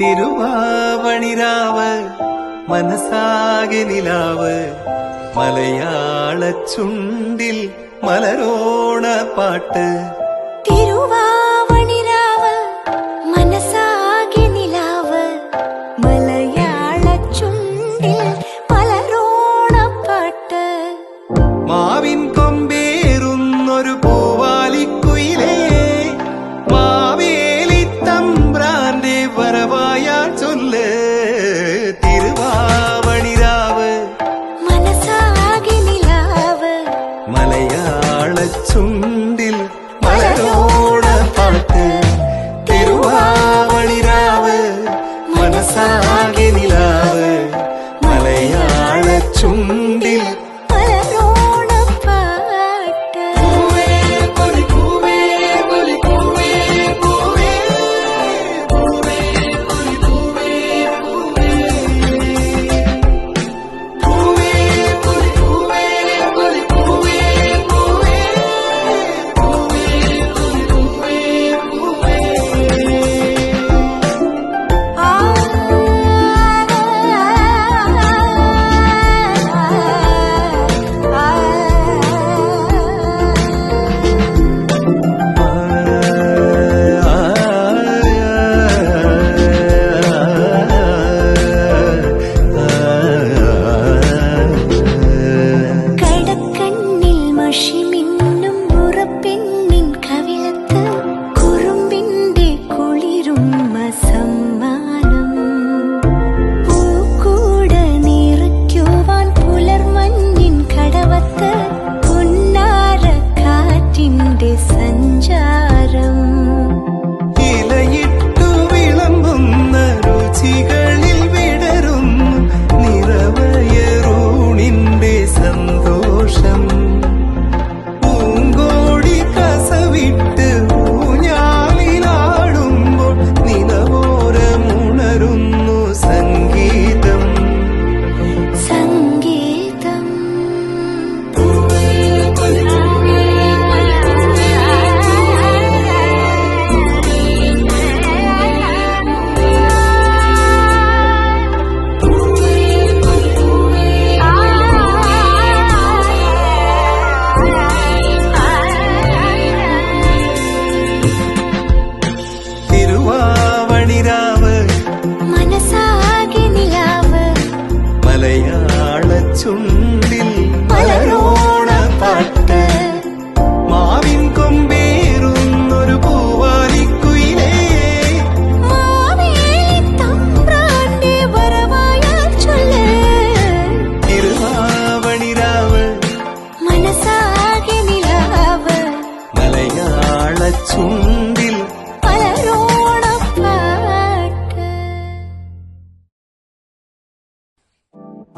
തിരുവാവണിരാവ് മനസ്സാകെ നിലാവ്. മലയാള ചുണ്ടിൽ മലരോണ പാട്ട്. തിരുവാവണിരാവ് மனசாகி நிலாவு மலையாள சும்மா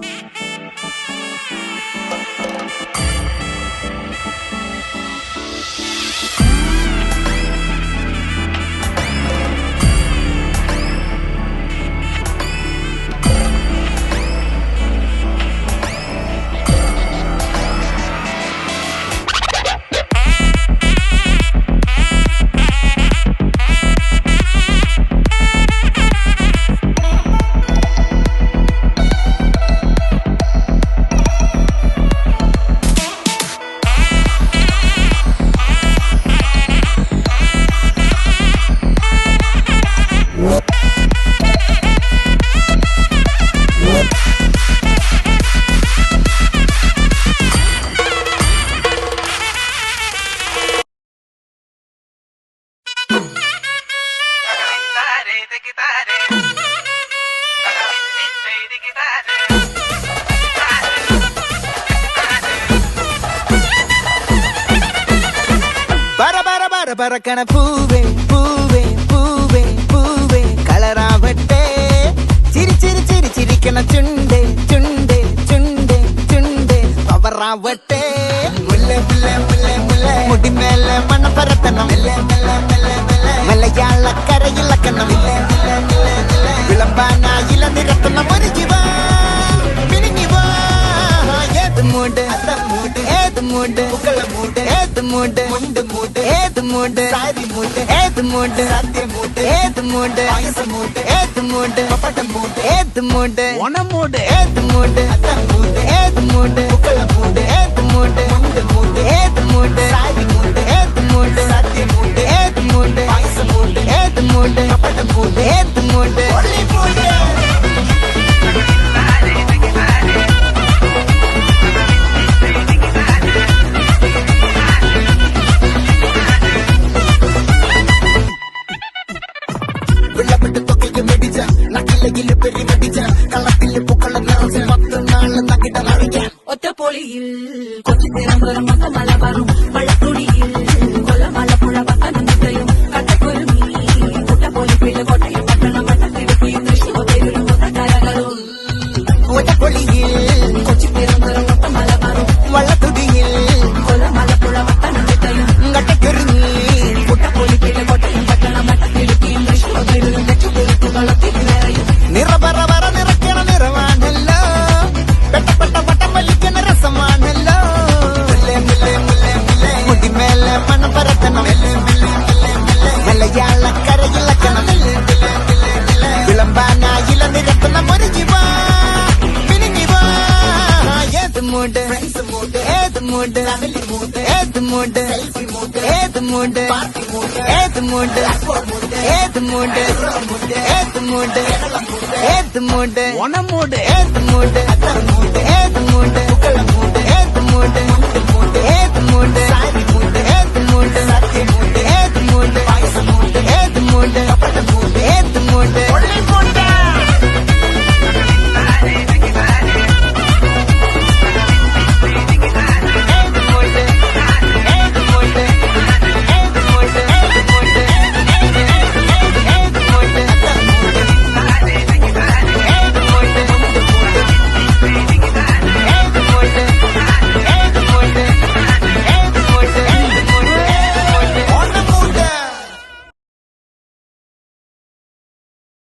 Thank you. பரபரக்கன பூவே பூவே பூவே பூவே கலராவட்டே சிரி சிரி சிரி சிரிக்கன சுண்டே சுண்டே சுண்டே சுண்டே பவராவட்டே முல்லை முல்லை முல்லை முல்லை. முடி மேல மன பரத்தனம் மெல்ல மெல்ல கடல் அக்கரையில் அக்கணம் விளம்பானா இளநி ரத்தனம் முருகிவா மினுங்கிவா ஏது மூடு அத்தம் மூடு ஏது மூடு புகழ மூடு ஏது மூடு முண்டு மூடு ஏது மூடு சாரி மூடு ஏது மூடு சத்தியம் மூடு ஏது மூடு ஆயுச மூடு ஏது மூடு பப்பட்டம் மூடு ஏது மூடு ஒன மூடு ஏது மூடு அத்தம் மூடு ஏது மூடு புகழ மூடு ஏது மூடு முண்டு மூடு ஏது மூடு சாரி மூடு মোডে ഒറ്റ പൊളിയിൽ കൊച്ചു നേരം വെറും മല വരും വള്ളത്തുണിയിൽ കൊല്ലമല പുഴ പത്തനംതിട്ടയും കട്ടക്കൊരുങ്ങി കുട്ടപ്പൊലി പിള്ളകൊട്ട மூட் ஃப்ரெண்ட்ஸ் மூட் ஏது மூட் ஃபேமிலி மூட் ஏது மூட் செல்ஃபி மூட் ஏது மூட் பார்ட்டி மூட் ஏது மூட் ஏது மூட் ஏது மூட்